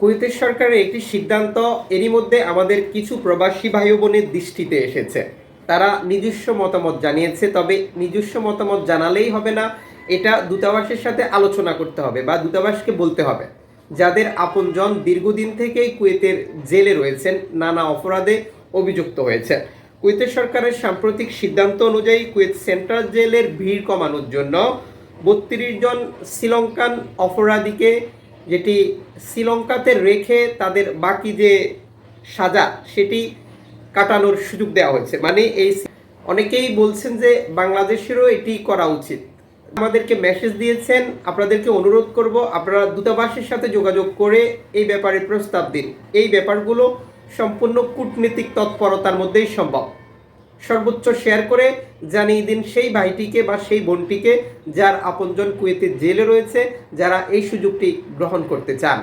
কুয়েতের সরকারের একটি সিদ্ধান্ত, এরই মধ্যে আমাদের কিছু প্রবাসী ভাই বোনের দৃষ্টিতে এসেছে। তারা নিজস্ব মতামত জানিয়েছে, তবে নিজস্ব মতামত জানালেই হবে না, এটা দূতাবাসের সাথে আলোচনা করতে হবে বা দূতাবাসকে বলতে হবে। যাদের আপনজন দীর্ঘদিন থেকেই কুয়েতের জেলে রয়েছেন, নানা অপরাধে অভিযুক্ত হয়েছে। কুয়েতের সরকারের সাম্প্রতিক সিদ্ধান্ত অনুযায়ী কুয়েত সেন্ট্রাল জেলের ভিড় কমানোর জন্য বত্রিশ জন শ্রীলঙ্কান অপরাধীকে যেটি শ্রীলঙ্কাতে রেখে তাদের বাকি যে সাজা, সেটি কাটানোর সুযোগ দেওয়া হয়েছে। মানে এই অনেকেই বলছেন যে বাংলাদেশেরও এটি করা উচিত। আমাদেরকে মেসেজ দিয়েছেন, আপনাদেরকে অনুরোধ করব, আপনারা দূতাবাসের সাথে যোগাযোগ করে এই ব্যাপারে প্রস্তাব দিন। এই ব্যাপারগুলো সম্পূর্ণ কূটনীতিক তৎপরতার মধ্যেই সম্ভব। সর্বোচ্চ শেয়ার করে, জানিয়ে দিন সেই ভাইটিকে বা সেই বোনটিকে যার আপনজন কুয়েতে জেলে রয়েছে, যারা এই সুযোগটি গ্রহণ করতে চান।